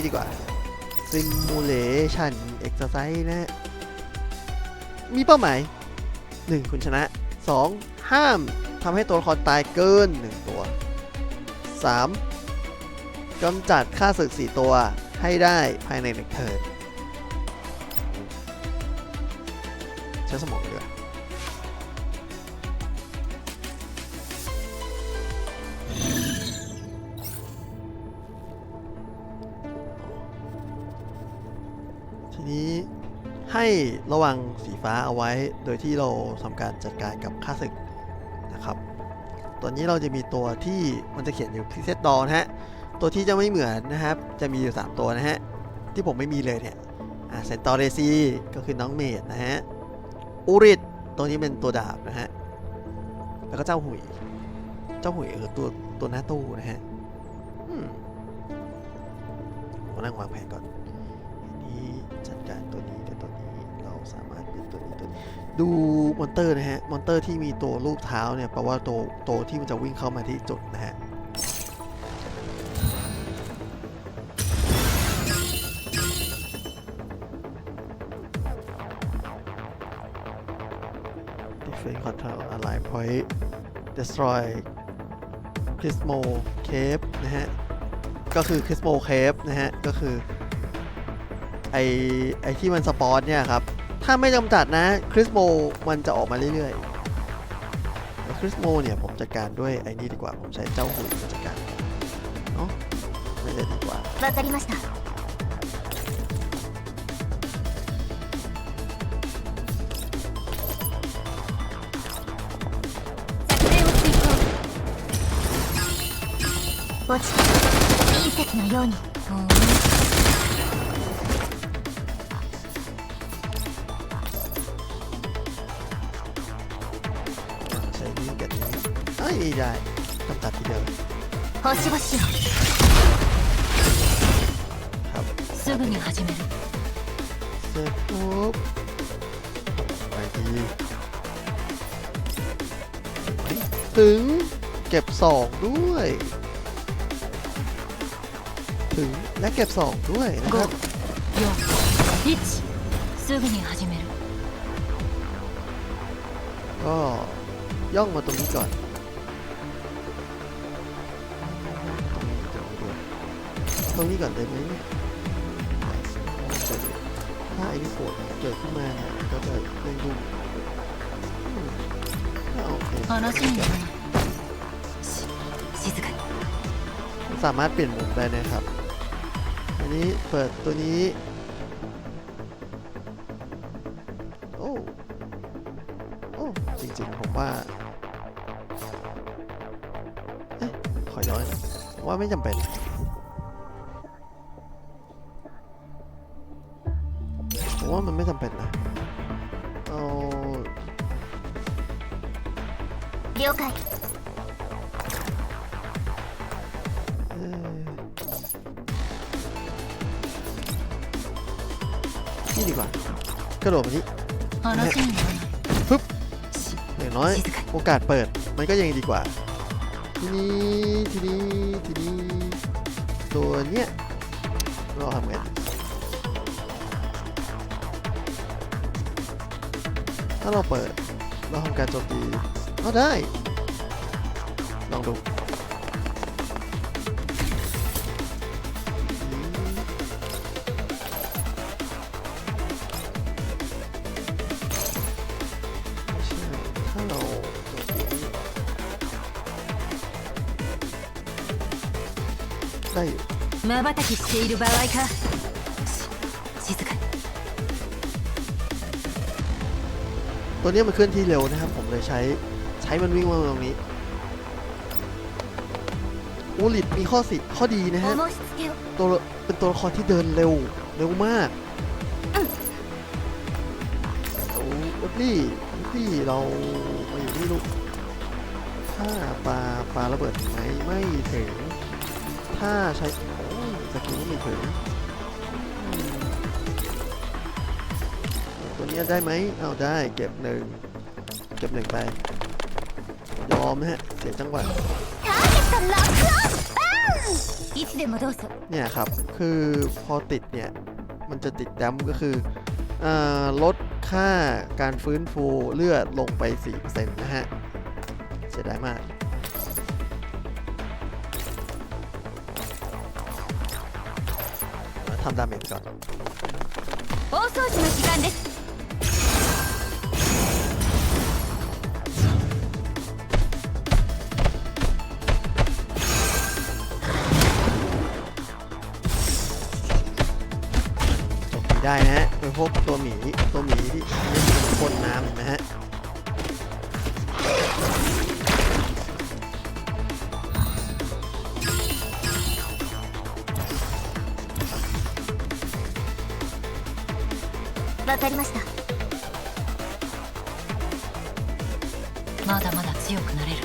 นี้ดีกว่า Simulation Exercise นะฮะมีเป้าหมาย 1 คุณชนะ 2. ห้ามทำให้ตัวละครตายเกิน 1 ตัว 3. กำจัดค่าศึก 4 ตัวให้ได้ภายในหนึ่งเทิร์นใช้สมองเลย ให้ระวังสีฟ้าเอาไว้ โดยที่เราทำการจัดการกับค่าศึกนะครับตัวนี้เราจะมีตัวที่มันจะเขียนอยู่พิเศษดอนะฮะ ตัวที่จะไม่เหมือนนะครับ จะมีอยู่ 3 ตัวนะฮะ ที่ผมไม่มีเลยเนี่ยอ่าเซนตอเรซีก็คือน้องเมดนะฮะ อูริดตัวนี้เป็นตัวดาบนะฮะ แล้วก็เจ้าหุย เจ้าหุยเออตัวตัวหน้าตู้นะฮะอืมผมนั่งวางแผนก่อน ดูมอนเตอร์นะฮะ มอนเตอร์ที่มีตัวรูปเท้าเนี่ยแปลว่าตัวตัวที่มันจะวิ่งเข้ามาที่จุดนะฮะ Defense Control Align Point Destroy Crismo Cave นะฮะ ก็คือ Crismo Cave นะฮะ ก็คือ ไอไอที่มันสปอนเนี่ยครับ ถ้าไม่จำกัดนะคริสโมมันจะออกมาเรื่อยๆแต่คริสโมเนี่ยผมจัดการด้วยไอ้นี่ดีกว่า ผมใช้เจ้าหุ่ยมาจัดการเนาะไม่ได้ดีกว่า わかりました作戦を遂行落ちた隕石のように ほう ใช้นี่กับนี้ไอ้ยได้จำกัดทีเดียว 星々を ครับ すぐに始める เสร็จปุ๊บไปทีเฮ้ยถึงเก็บสองด้วย ถึงและเก็บสองด้วยนะครับ 4 1すぐに始める ก็ ย่องมาตรงนี้ก่อน ตรงนี้ก่อนได้ไหมเนี่ยถ้าไอ้นี่ปวดเกิดขึ้นมาเนี่ยก็จะเร่งดุอืมก็โอเค 話にならないし静かに สามารถเปลี่ยนมุมได้นะครับ อันนี้เปิดตัวนี้ โอ้ โอ้ จริงๆ ผมว่า ว่าไม่จำเป็น ผมว่ามันไม่จำเป็นนะ เอา 了解 เอ่อนี่ดีกว่า กระโดดมานี้ 話にならない ปึ๊บ し อย่างน้อย 静かに โอกาสเปิดมันก็ยังดีกว่า ทีนี้ทีนี้ทีนี้ตัวเนี้ยเราทำไงถ้าเราเปิด เราทำการโจมตีก็ได้ ลองดู ได้อยู่ まばたきしている場合かし静かに ตัวเนี้ยมันเคลื่อนที่เร็วนะครับ ผมเลยใช้ใช้มันวิ่งมาตรงนี้อูลิดมีข้อสิข้อดีนะฮะ 思いしつけを ตัวเป็นตัวละครที่เดินเร็วเร็วมากโอ้วัดดี้วัดดี้เรามาอยู่ที่ลูกถ้าปลาปลาระเบิดถึงไหมไม่ถึง ถ้าใช้สกิลไม่ถึงตัวนี้ได้ไหมเอาได้เก็บหนึ่งเก็บหนึ่งไป ยอมฮะ เสียจังหวะเนี่ยครับ คือพอติดเนี่ย มันจะติดดัมก็คืออลดค่าการฟื้นฟูเลือดลงไป 4%นะฮะ เสียดายมาก ทำดาเมจก่อน 大掃除の時間です จบหมีได้นะฮะเป็นพวกตัวหมี ตัวหมีที่เล่นเป็นคนน้ำเห็นไหมฮะ わかりました。まだまだ強くなれる。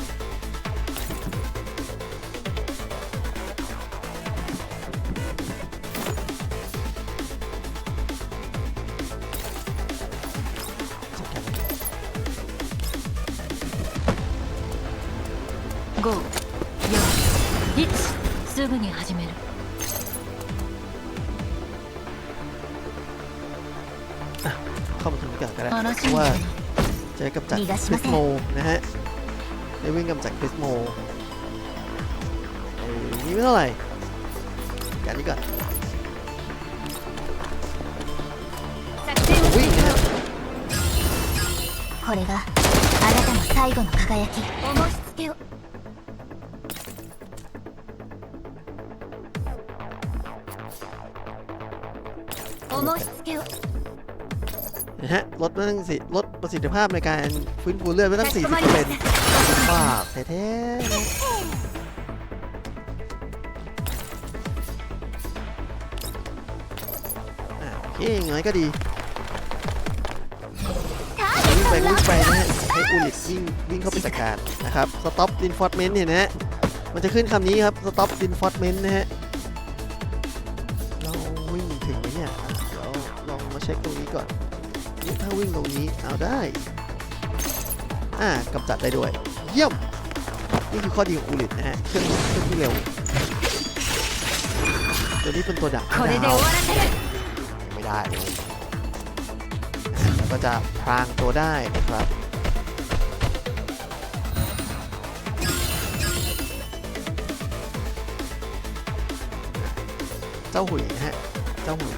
5 4 1すぐに始める？ เข้ามาถึงนี้ก่อนก็ได้ 話 เพราะ に ว่า なる จะกำจัด 逃 ค がし ริ ま ส せん โมนะฮะได้วิ่งกำจัดคริสโมไอ้นี่ไม่เท่าไหร่การนี้ก่อน 作戦を วิ่งนะฮะ これがあなたの最後の輝き重しつけを重しつけを นะฮะลดมาตั้งสิลดประสิทธิภาพในการฟื้นฟูเลือดมาตั้ง40%เป็นปากแท้ๆโอเคอย่างน้อยก็ดีวิ่งไปวิ่งไปนะฮะให้อูลิตวิ่งวิ่งเข้าไปจัดการนะครับสต็อปดินฟอร์ดเมนต์เห็นยนะฮะมันจะขึ้นคำนี้ครับสต็อปดินฟอร์ดเมนต์นะฮะเราวิ่งถึงไหมเนี่ยเดี๋ยวลองมาเช็คตรงนี้ก่อน ถ้าวิ่งตรงนี้เอาได้อ่ากำจัดได้ด้วย เยี่ยม นี่คือข้อดีของอูริตนะฮะเครื่องเครื่องที่เร็ว ตัวนี้เป็นตัวดักดาวไม่ได้แล้วก็จะพรางตัวได้นะครับเจ้าหุ่ยนฮะ เจ้าหุ่ย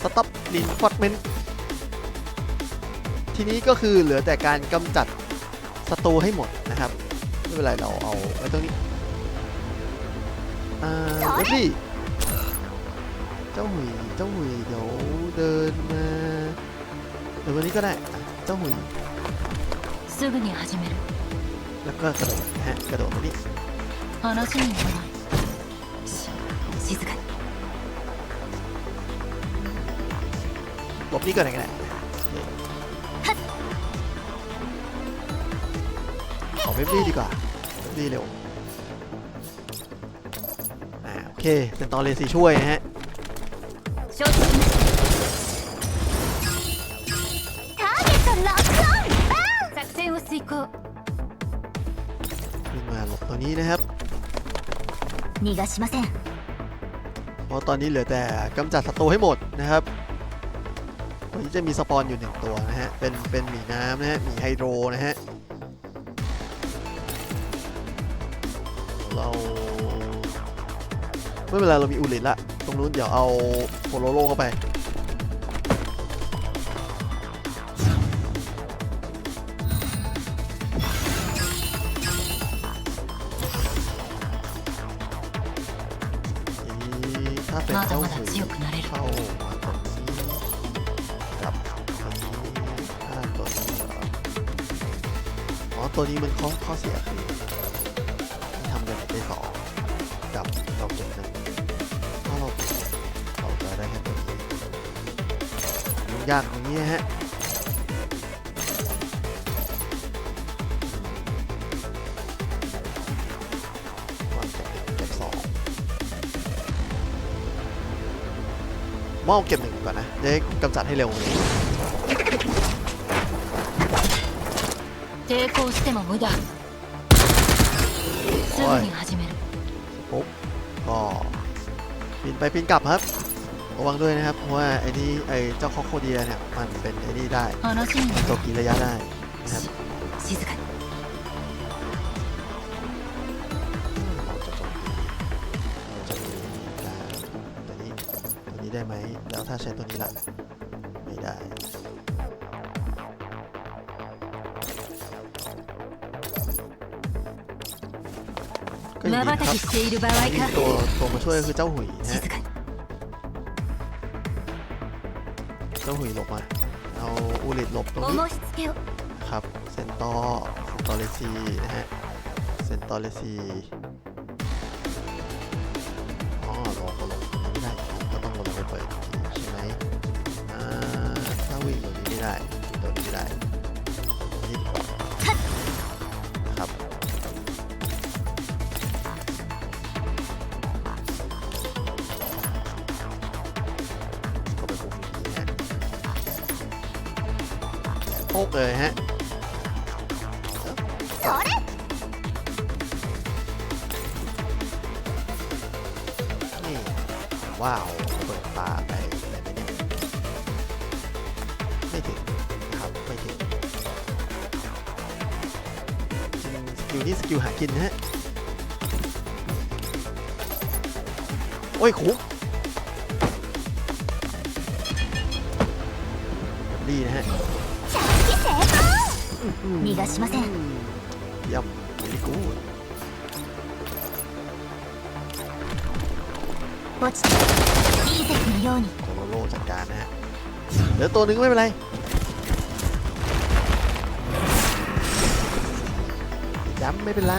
สต็อปลินฟอดเมน ทีนี้ก็คือเหลือแต่การกำจัดศัตรูให้หมดนะครับ ไม่เป็นไรเราเอาไว้ตรงนี้อ่าเดี๋เจ้าหุยเจ้าหุยเดี๋ยวเดินมาเดี๋ยววันนี้ก็ได้เจ้าหุยแล้วก็กระโดดนะฮะกระโดดตรงนี้หลบนี่ก่อนก็ได้ เวมลี่ดีกว่าเวมลี่เร็วโอเคเซนตอนเลซีช่วยนะฮะมาหลบตัวนี้นะครับเพราะตอนนี้เหลือแต่กำจัดศัตรูให้หมดนะครับตันนี้จะมีสปอนอยู่หนึ่งตัวนะฮะ เป็นเป็นหมีน้ำนะฮะ หมีไฮโดรนะฮะ เราไม่เป็นไรเรามีอุลิตละ ตรงนู้นเดี๋ยวเอาโพโลโลเข้าไป ถ้าเป็นเจ้าหูเข้ามาตรงนี้กับตรถ้าตัวนี้อ๋อ ตัวนี้มันข้อข้อเสียคือ ยุ่งยากตรงนี้นะฮะวางเก็บหนึ่งเก็บสอง มอบเก็บหนึ่งก่อนนะจะได้กำจัดให้เร็วเลย 抵抗しても無駄すぐに始める ส ปุ๊บก็ปีนไปปีนกลับครับ ระวังด้วยนะครับ เพราะว่าไอ้นี่ไอ้เจ้าคอโคเดียเนี่ย มันเป็นไอ้นี่ได้ตัวกินระยะได้นะครับตัวนี้ตัวนี้ได้ไหม แล้วถ้าใช้ตัวนี้ล่ะ ไม่ได้ก็ยินดีครับตัวตัวมาช่วยคือเจ้าหุยนะ หุยหลบมาเอาอูริดหลบตรงนี้ครับเซนตอเซนตอเลซีนะฮะเซนตอเลซีอ๋อลงก็ลงไม่ได้ก็ต้องลงไปเปิดใช่ไหมอ้าวิ่งตัวนี้ไม่ได้ตัวนี้ได้ เลยฮะนี่ว้าว เปิดตาไปอะไรไปเนี่ไม่ถึงนะครับ ไม่ถึงจริงสกิลนี่สกิลหากินฮะ โอ้ยคุกดีนะฮะ 逃がしません เยี่ยมดีกูด 落ちた隕石のように โคโรโรจัดการนะฮะเหลือตัวหนึ่งไม่เป็นไรย้ำไม่เป็นไร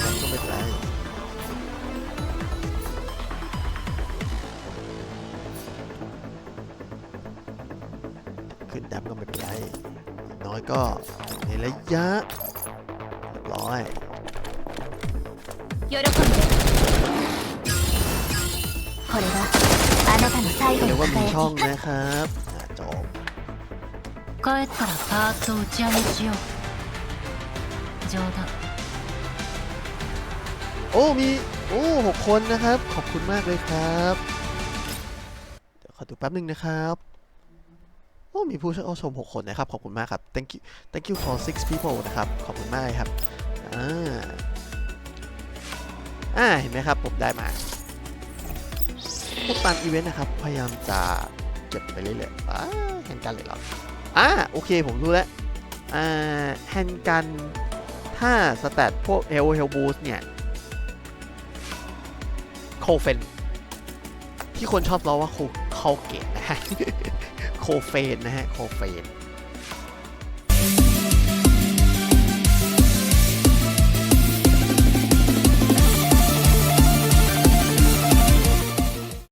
ย้ำก็ไม่เป็นไร ขึ้นดับก็ไม่เป็นไรอย่างน้อยก็ในระยะเรียบร้อย 喜んでこれがあなたの最後 เรีย の กว่ามีช่อง 輝き นะครับอ่ะจบ 帰ったらパーツを打ち上げしよう冗談 โอ้ มี โอ้หกคนนะครับ ขอบคุณมากเลยครับ เดี๋ยวขอดูแป๊บหนึ่งนะครับ โอ้มีผู้ชม 6 คนนะครับ ขอบคุณมากครับ thank you thank you for six people นะครับ ขอบคุณมากครับ อ่า อ่า เห็นไหมครับ ผมได้มาพวกตามอีเวนต์นะครับ พยายามจะเก็บไปเรื่อยๆอ่าแฮนกันเลยหรออ่า โอเคผมรู้แล้ว อ่า แฮนกัน ถ้าสแตทพวกเฮลเฮลบูสเนี่ย โคเฟน ที่คนชอบล้อว่าโคโคเกตนะฮะ เฟนนะฮะโคเฟน